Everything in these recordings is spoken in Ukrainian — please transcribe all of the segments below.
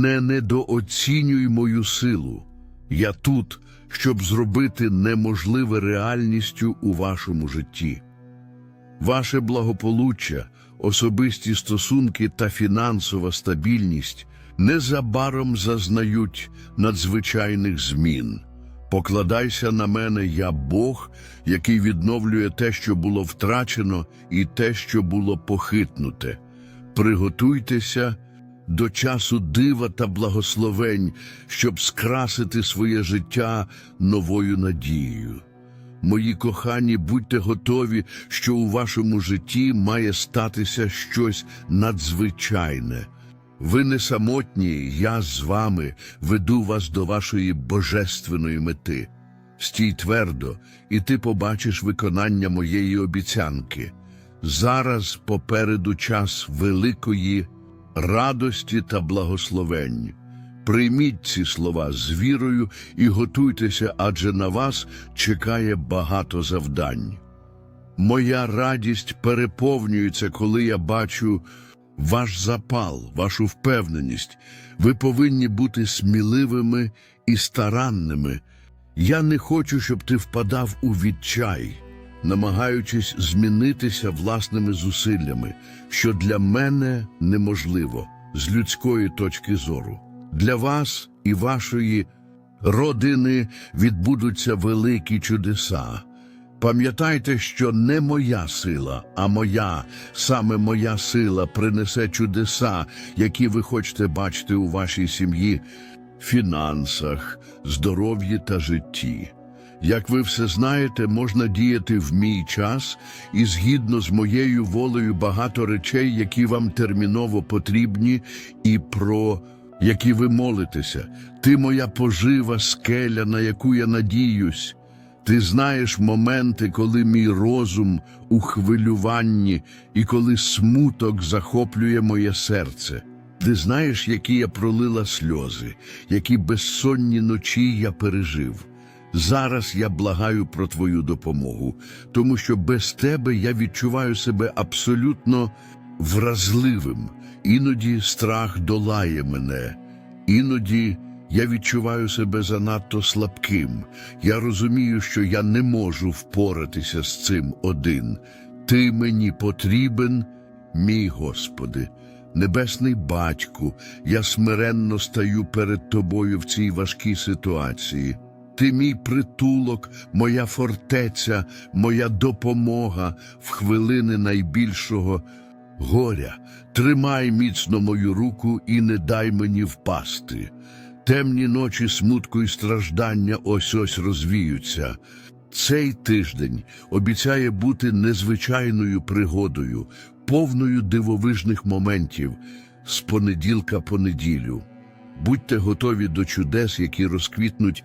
Не недооцінюй мою силу. Я тут, щоб зробити неможливе реальністю у вашому житті. Ваше благополуччя, особисті стосунки та фінансова стабільність незабаром зазнають надзвичайних змін. Покладайся на мене, я Бог, який відновлює те, що було втрачено, і те, що було похитнуте. Приготуйтеся до часу дива та благословень, щоб скрасити своє життя новою надією. Мої кохані, будьте готові, що у вашому житті має статися щось надзвичайне. Ви не самотні, я з вами веду вас до вашої божественної мети. Стій твердо, і ти побачиш виконання моєї обіцянки. Зараз попереду час великої радості та благословень. Прийміть ці слова з вірою і готуйтеся, адже на вас чекає багато завдань. Моя радість переповнюється, коли я бачу ваш запал, вашу впевненість. Ви повинні бути сміливими і старанними. Я не хочу, щоб ти впадав у відчай, намагаючись змінитися власними зусиллями, що для мене неможливо з людської точки зору. Для вас і вашої родини відбудуться великі чудеса. Пам'ятайте, що не моя сила, а моя, саме моя сила принесе чудеса, які ви хочете бачити у вашій сім'ї, фінансах, здоров'ї та житті. Як ви все знаєте, можна діяти в мій час і згідно з моєю волею багато речей, які вам терміново потрібні, і про які ви молитеся. Ти моя пожива скеля, на яку я надіюсь. Ти знаєш моменти, коли мій розум у хвилюванні і коли смуток захоплює моє серце. Ти знаєш, які я пролила сльози, які безсонні ночі я пережив. Зараз я благаю про твою допомогу, тому що без тебе я відчуваю себе абсолютно вразливим. Іноді страх долає мене, іноді я відчуваю себе занадто слабким. Я розумію, що я не можу впоратися з цим один. Ти мені потрібен, мій Господи. Небесний батьку, я смиренно стаю перед тобою в цій важкій ситуації. Ти мій притулок, моя фортеця, моя допомога в хвилини найбільшого горя. Тримай міцно мою руку і не дай мені впасти. Темні ночі смутку і страждання ось ось розвіються. Цей тиждень обіцяє бути незвичайною пригодою, повною дивовижних моментів з понеділка по неділю. Будьте готові до чудес, які розквітнуть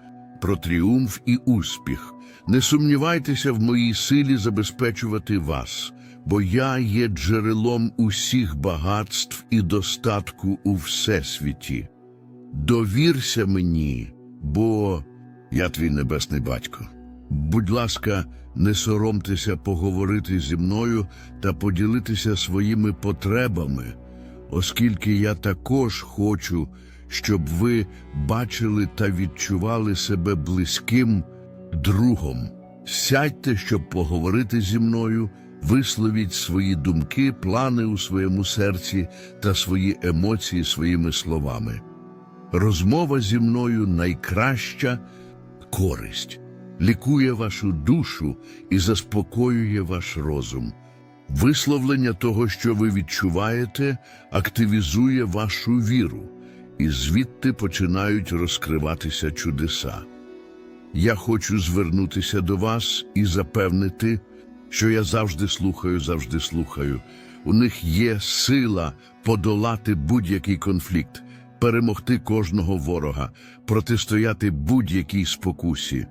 про тріумф і успіх. Не сумнівайтеся в моїй силі забезпечувати вас, бо я є джерелом усіх багатств і достатку у всесвіті. Довірся мені, бо я твій небесний батько. Будь ласка, не соромтеся поговорити зі мною та поділитися своїми потребами, оскільки я також хочу, щоб ви бачили та відчували себе близьким другом. Сядьте, щоб поговорити зі мною, висловіть свої думки, плани у своєму серці та свої емоції своїми словами. Розмова зі мною найкраща користь, лікує вашу душу і заспокоює ваш розум. Висловлення того, що ви відчуваєте, активізує вашу віру, і звідти починають розкриватися чудеса. Я хочу звернутися до вас і запевнити, що я завжди слухаю, завжди слухаю. У них є сила подолати будь-який конфлікт. перемогти кожного ворога, протистояти будь-якій спокусі.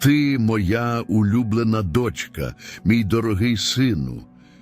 Ти, моя улюблена дочка, мій дорогий сину,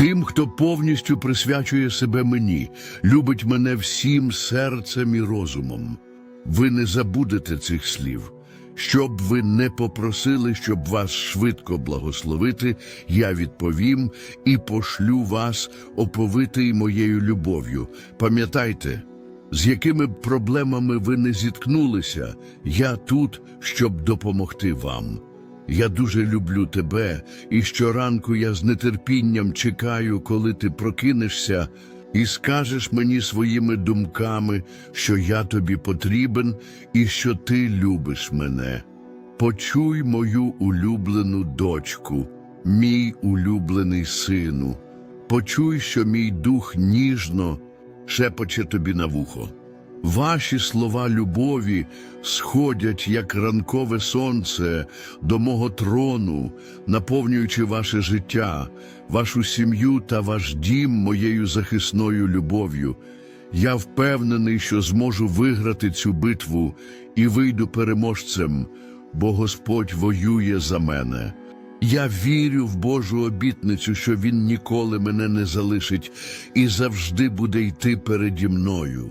тим, хто повністю присвячує себе мені, любить мене всім серцем і розумом. Ви не забудете цих слів. Щоб ви не попросили, щоб вас швидко благословити, я відповім і пошлю вас, оповитий моєю любов'ю. Пам'ятайте, з якими б проблемами ви не зіткнулися, я тут, щоб допомогти вам. Я дуже люблю тебе, і щоранку я з нетерпінням чекаю, коли ти прокинешся і скажеш мені своїми думками, що я тобі потрібен і що ти любиш мене. Почуй мою улюблену дочку, мій улюблений сину. Почуй, що мій дух ніжно шепоче тобі на вухо. Ваші слова любові сходять, як ранкове сонце, до мого трону, наповнюючи ваше життя, вашу сім'ю та ваш дім моєю захисною любов'ю. Я впевнений, що зможу виграти цю битву і вийду переможцем, бо Господь воює за мене. Я вірю в Божу обітницю, що Він ніколи мене не залишить і завжди буде йти переді мною.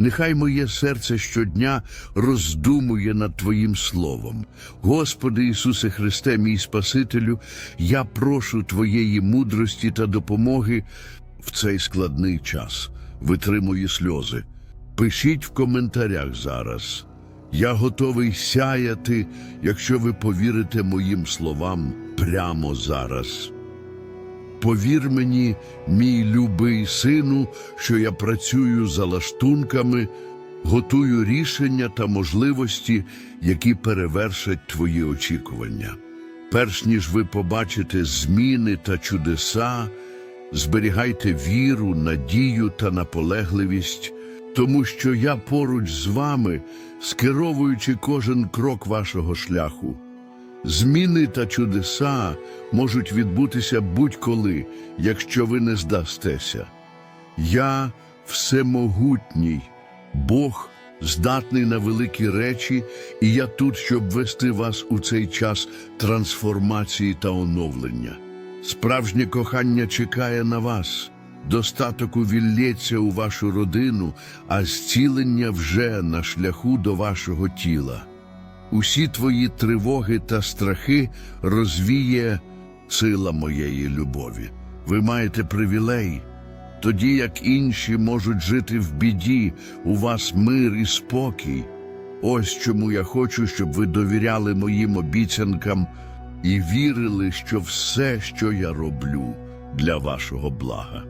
Нехай моє серце щодня роздумує над Твоїм словом. Господи Ісусе Христе, мій Спасителю, я прошу Твоєї мудрості та допомоги в цей складний час. Витримую сльози. Пишіть в коментарях зараз. Я готовий сяяти, якщо ви повірите моїм словам прямо зараз. Повір мені, мій любий сину, що я працюю за лаштунками, готую рішення та можливості, які перевершать твої очікування. Перш ніж ви побачите зміни та чудеса, зберігайте віру, надію та наполегливість, тому що я поруч з вами, скеровуючи кожен крок вашого шляху. Зміни та чудеса можуть відбутися будь-коли, якщо ви не здастеся. Я всемогутній, Бог здатний на великі речі, і я тут, щоб вести вас у цей час трансформації та оновлення. Справжнє кохання чекає на вас. Достаток увілється у вашу родину, а зцілення вже на шляху до вашого тіла. Усі твої тривоги та страхи розвіє сила моєї любові. Ви маєте привілей, тоді як інші можуть жити в біді, у вас мир і спокій. Ось чому я хочу, щоб ви довіряли моїм обіцянкам і вірили, що все, що я роблю, для вашого блага.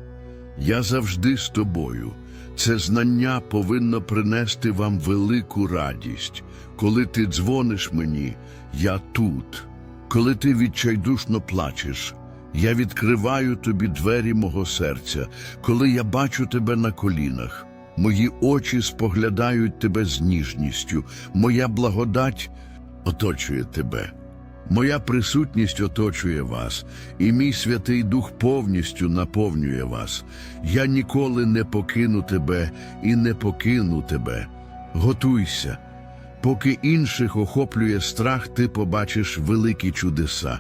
Я завжди з тобою. Це знання повинно принести вам велику радість. Коли ти дзвониш мені, я тут. Коли ти відчайдушно плачеш, я відкриваю тобі двері мого серця. Коли я бачу тебе на колінах, мої очі споглядають тебе з ніжністю, моя благодать оточує тебе. Моя присутність оточує вас, і мій Святий Дух повністю наповнює вас. Я ніколи не покину тебе і не покину тебе. Готуйся. Поки інших охоплює страх, ти побачиш великі чудеса.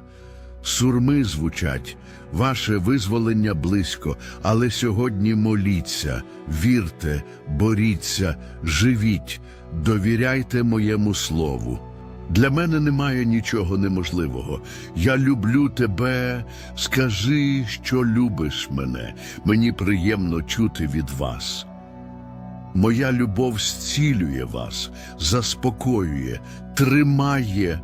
Сурми звучать, ваше визволення близько, але сьогодні моліться, вірте, боріться, живіть, довіряйте моєму слову. Для мене немає нічого неможливого. Я люблю тебе. Скажи, що любиш мене. Мені приємно чути від вас. Моя любов зцілює вас, заспокоює, тримає,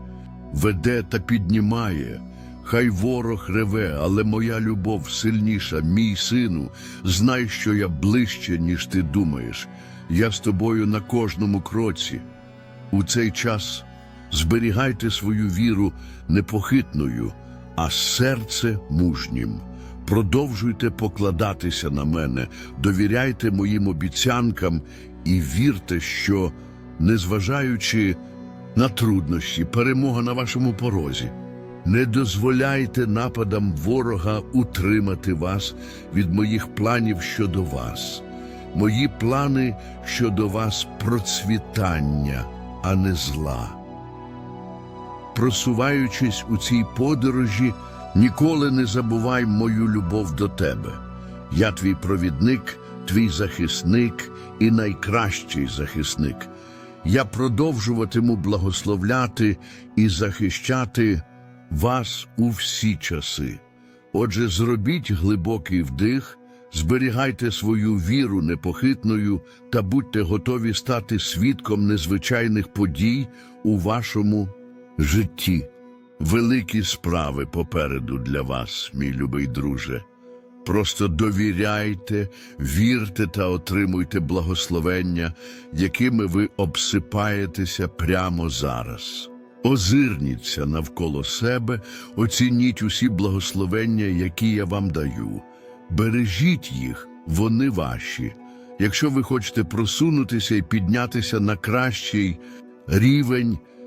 веде та піднімає. Хай ворог реве, але моя любов сильніша, мій сину. Знай, що я ближче, ніж ти думаєш. Я з тобою на кожному кроці. У цей час зберігайте свою віру непохитною, а серце мужнім. Продовжуйте покладатися на мене, довіряйте моїм обіцянкам і вірте, що, незважаючи на труднощі, перемога на вашому порозі. Не дозволяйте нападам ворога утримати вас від моїх планів щодо вас. Мої плани щодо вас процвітання, а не зла. Просуваючись у цій подорожі, ніколи не забувай мою любов до тебе. Я твій провідник, твій захисник і найкращий захисник. Я продовжуватиму благословляти і захищати вас у всі часи. Отже, зробіть глибокий вдих, зберігайте свою віру непохитною та будьте готові стати свідком незвичайних подій у вашому житті. Великі справи попереду для вас, мій любий друже. Просто довіряйте, вірте та отримуйте благословення, якими ви обсипаєтеся прямо зараз. Озирніться навколо себе, оцініть усі благословення, які я вам даю. Бережіть їх, вони ваші. Якщо ви хочете просунутися і піднятися на кращий рівень,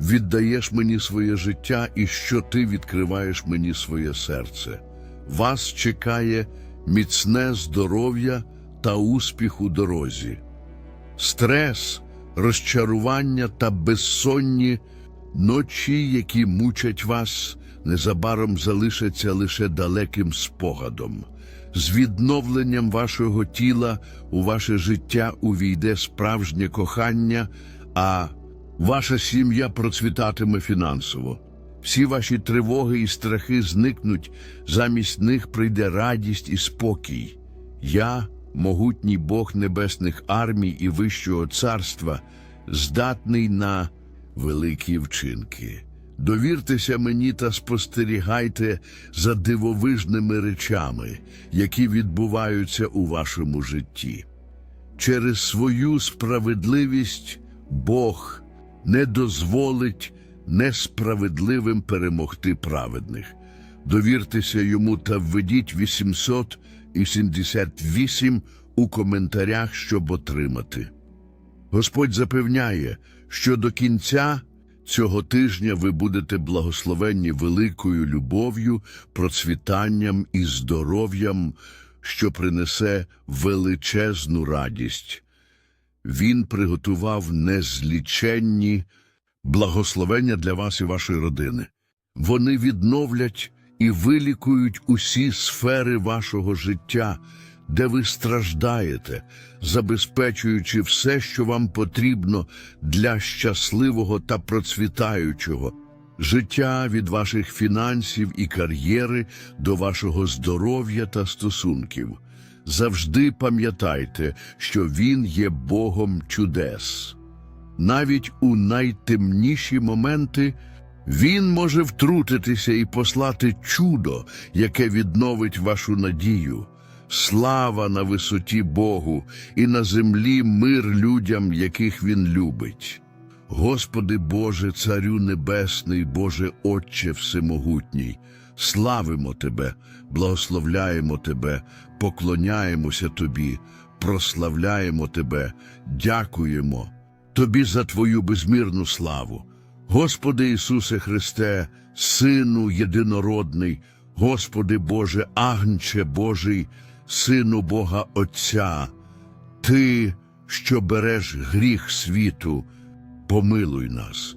віддаєш мені своє життя і що ти відкриваєш мені своє серце. Вас чекає міцне здоров'я та успіх у дорозі. Стрес, розчарування та безсонні ночі, які мучать вас, незабаром залишаться лише далеким спогадом. З відновленням вашого тіла у ваше життя увійде справжнє кохання, а Ваша сім'я процвітатиме фінансово. Всі ваші тривоги і страхи зникнуть, замість них прийде радість і спокій. Я, могутній Бог небесних армій і Вищого царства, здатний на великі вчинки. Довіртеся мені та спостерігайте за дивовижними речами, які відбуваються у вашому житті. Через свою справедливість Бог не дозволить несправедливим перемогти праведних. Довіртеся йому та введіть 878 у коментарях, щоб отримати. Господь запевняє, що до кінця цього тижня ви будете благословенні великою любов'ю, процвітанням і здоров'ям, що принесе величезну радість. Він приготував незліченні благословення для вас і вашої родини. Вони відновлять і вилікують усі сфери вашого життя, де ви страждаєте, забезпечуючи все, що вам потрібно для щасливого та процвітаючого життя від ваших фінансів і кар'єри до вашого здоров'я та стосунків. Завжди пам'ятайте, що Він є Богом чудес. Навіть у найтемніші моменти Він може втрутитися і послати чудо, яке відновить вашу надію. Слава на висоті Богу і на землі мир людям, яких Він любить. Господи Боже, Царю Небесний, Боже Отче Всемогутній, славимо Тебе, благословляємо Тебе, поклоняємося Тобі, прославляємо Тебе, дякуємо Тобі за Твою безмірну славу. Господи Ісусе Христе, Сину єдинородний, Господи Боже, Агнче Божий, Сину Бога Отця, Ти, що береш гріх світу, помилуй нас.